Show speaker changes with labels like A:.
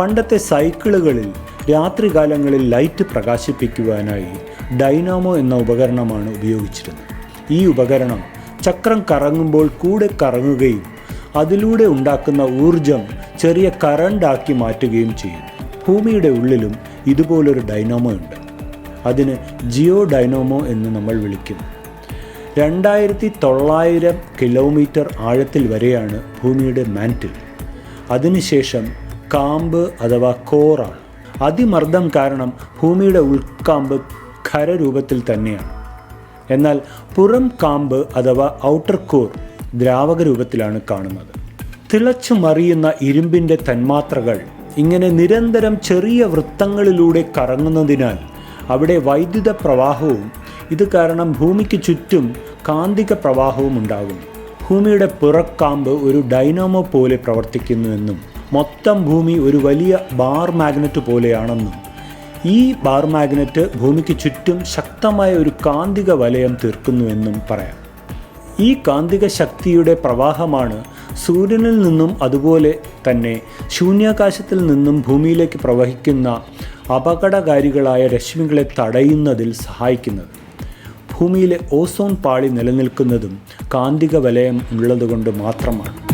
A: പണ്ടത്തെ സൈക്കിളുകളിൽ രാത്രികാലങ്ങളിൽ light പ്രകാശിപ്പിക്കുവാനായി Dynamo എന്ന ഉപകരണമാണ് ഉപയോഗിച്ചിരുന്നത്. ഈ ഉപകരണം ചക്രം കറങ്ങുമ്പോൾ കൂടെ കറങ്ങുകയും അതിലൂടെ ഉണ്ടാക്കുന്ന ഊർജം ചെറിയ കറണ്ടാക്കി മാറ്റുകയും ചെയ്യുന്നു. ഭൂമിയുടെ ഉള്ളിലും ഇതുപോലൊരു ഡൈനാമോ ഉണ്ട്. അതിന് ജിയോ ഡൈനാമോ എന്ന് നമ്മൾ വിളിക്കും രണ്ടായിരത്തി തൊള്ളായിരം കിലോമീറ്റർ ആഴത്തിൽ വരെയാണ് ഭൂമിയുടെ മാന്റിൽ. അതിനുശേഷം കാമ്പ് അഥവാ കോറാണ് അതിമർദ്ദം കാരണം ഭൂമിയുടെ ഉൾക്കാമ്പ് ഖരരൂപത്തിൽ തന്നെയാണ്. എന്നാൽ പുറം കാമ്പ് അഥവാ ഔട്ടർ കോർ ദ്രാവക രൂപത്തിലാണ് കാണുന്നത്. തിളച്ചു മറിയുന്ന ഇരുമ്പിന്റെ തന്മാത്രകൾ ഇങ്ങനെ നിരന്തരം ചെറിയ വൃത്തങ്ങളിലൂടെ കറങ്ങുന്നതിനാൽ അവിടെ വൈദ്യുത പ്രവാഹവും ഇത് കാരണം ഭൂമിക്ക് ചുറ്റും കാന്തിക പ്രവാഹവും ഉണ്ടാകുന്നു. ഭൂമിയുടെ പുറക്കാമ്പ് ഒരു ഡൈനാമോ പോലെ പ്രവർത്തിക്കുന്നുവെന്നും മൊത്തം ഭൂമി ഒരു വലിയ ബാർ മാഗ്നറ്റ് പോലെയാണെന്നും ഈ ബാർ മാഗ്നറ്റ് ഭൂമിക്ക് ചുറ്റും ശക്തമായ ഒരു കാന്തിക വലയം തീർക്കുന്നുവെന്നും പറയാം. ഈ കാന്തിക ശക്തിയുടെ പ്രവാഹമാണ് സൂര്യനിൽ നിന്നും അതുപോലെ തന്നെ ശൂന്യാകാശത്തിൽ നിന്നും ഭൂമിയിലേക്ക് പ്രവഹിക്കുന്ന അപകടകാരികളായ രശ്മികളെ തടയുന്നതിൽ സഹായിക്കുന്നത്. ഭൂമിയിലെ ഓസോൺ പാളി നിലനിൽക്കുന്നതും കാന്തിക വലയം ഉള്ളതുകൊണ്ട് മാത്രമാണ്.